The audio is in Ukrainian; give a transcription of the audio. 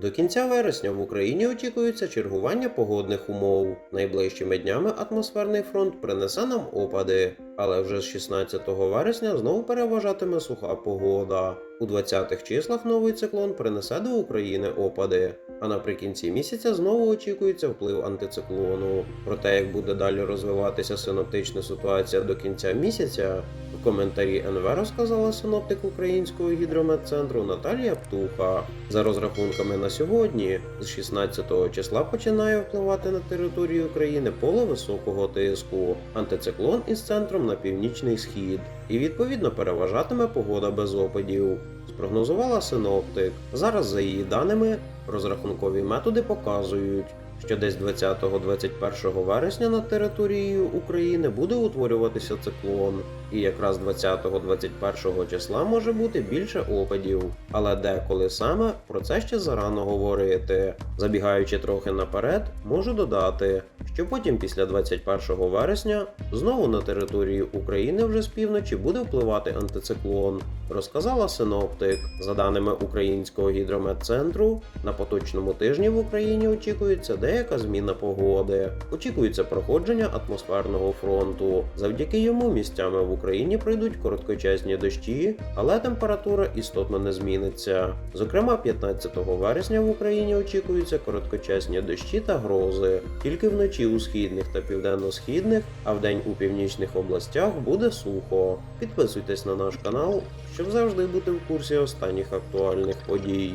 До кінця вересня в Україні очікується чергування погодних умов. Найближчими днями атмосферний фронт принесе нам опади, але вже з 16 вересня знову переважатиме суха погода. У 20-х числах новий циклон принесе до України опади. А наприкінці місяця знову очікується вплив антициклону. Про те, як буде далі розвиватися синоптична ситуація до кінця місяця, в коментарі НВ розказала синоптик Українського гідрометцентру Наталія Птуха. За розрахунками на сьогодні, з 16 числа починає впливати на територію України поле високого тиску, антициклон із центром на північний схід, і відповідно переважатиме погода без опадів. Спрогнозувала синоптик. Зараз, за її даними, розрахункові методи показують, що десь 20-21 вересня над територією України буде утворюватися циклон, і якраз 20-21 числа може бути більше опадів. Але деколи саме про це ще зарано говорити. Забігаючи трохи наперед, можу додати, що потім після 21 вересня знову на території України вже з півночі буде впливати антициклон, розказала синоптик. За даними Українського гідрометцентру, на поточному тижні в Україні очікується деяка зміна погоди. Очікується проходження атмосферного фронту. Завдяки йому місцями в Україні пройдуть короткочасні дощі, але температура істотно не зміниться. Зокрема, 15 вересня в Україні очікуються короткочасні дощі та грози. Тільки вночі у східних та південно-східних, а вдень у північних областях буде сухо. Підписуйтесь на наш канал, щоб завжди бути в курсі останніх актуальних подій.